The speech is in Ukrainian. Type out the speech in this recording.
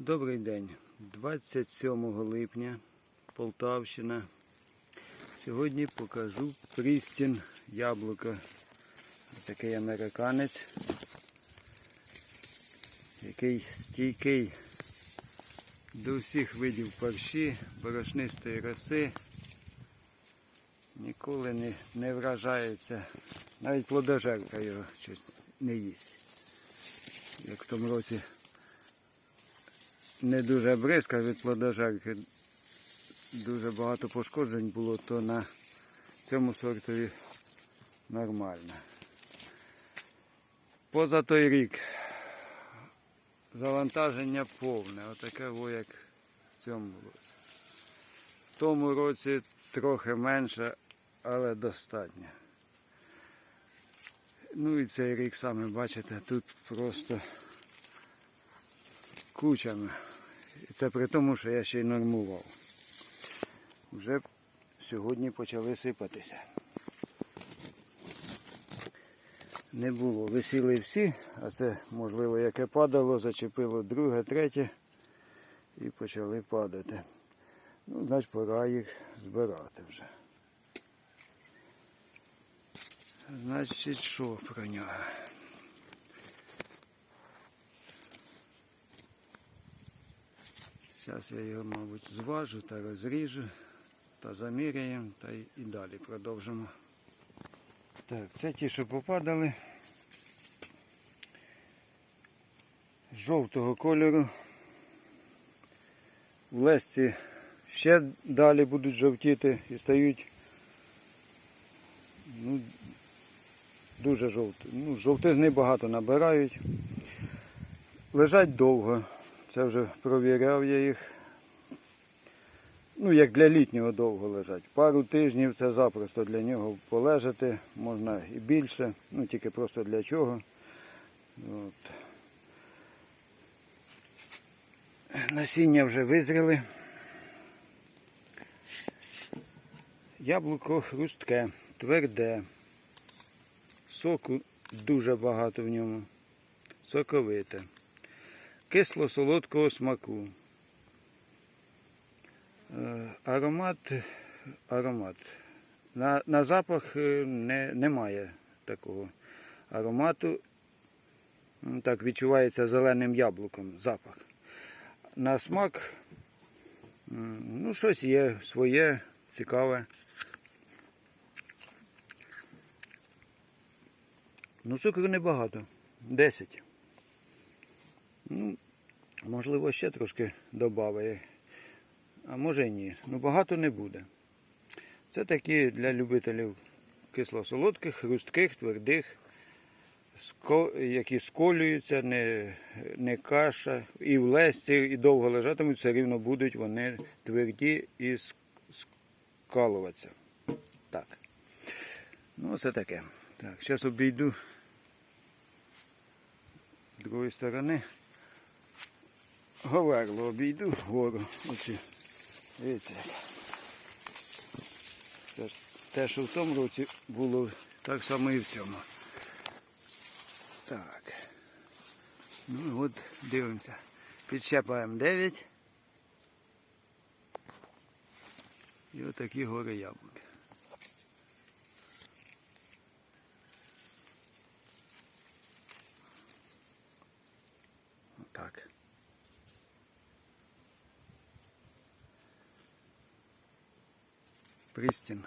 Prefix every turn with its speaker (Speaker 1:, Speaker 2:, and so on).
Speaker 1: Добрий день. 27 липня, Полтавщина. Сьогодні покажу пристін яблука. Такий американець, який стійкий до всіх видів парші, борошнистої роси. Ніколи не, не вражається. Навіть плодожерка його щось не їсть. Як в тому році не дуже бризка від плодожерки. Дуже багато пошкоджень було, то на цьому сортові нормально. Поза той рік завантаження повне, отаке во як в цьому році. В тому році трохи менше, але достатньо. Ну і цей рік саме бачите, тут просто кучами. І це при тому, що я ще й нормував. Вже сьогодні почали сипатися. Не було. Висіли всі, а це, можливо, яке падало, зачепило друге, третє і почали падати. Ну, значить, пора їх збирати вже. Значить, що про нього? Зараз я його, мабуть, зважу та розріжу та заміряємо та і далі продовжимо. Так, це ті, що попадали. Жовтого кольору. В лесці ще далі будуть жовтіти і стають ну, дуже жовті. Ну, жовтизни багато набирають. Лежать довго. Це вже провіряв я їх. Ну, як для літнього довго лежать. Пару тижнів це запросто для нього полежати, можна і більше, ну тільки просто для чого. От. Насіння вже визріли. Яблуко хрустке, тверде. Соку дуже багато в ньому. Соковите кисло-солодкого смаку. Е, Аромат, аромат. На, на запах е, не, немає такого аромату. Так відчувається зеленим яблуком запах. На смак, ну, щось є своє, цікаве. Ну, цукру небагато. 10. Ну, можливо, ще трошки додає. А може і ні. Ну багато не буде. Це такі для любителів кисло-солодких, хрустких, твердих, які сколюються, не, не каша. І в лесці, і довго лежатимуть, все рівно будуть вони тверді і скалуватися. Так. Ну, це таке. Так, зараз обійду з другої сторони. Говерло обійду вгору. Оці. Дивіться. Це те, що в тому році було, так само і в цьому. Так. Ну от дивимося. Підщепаємо 9. І отакі гори яблуки. Пристін.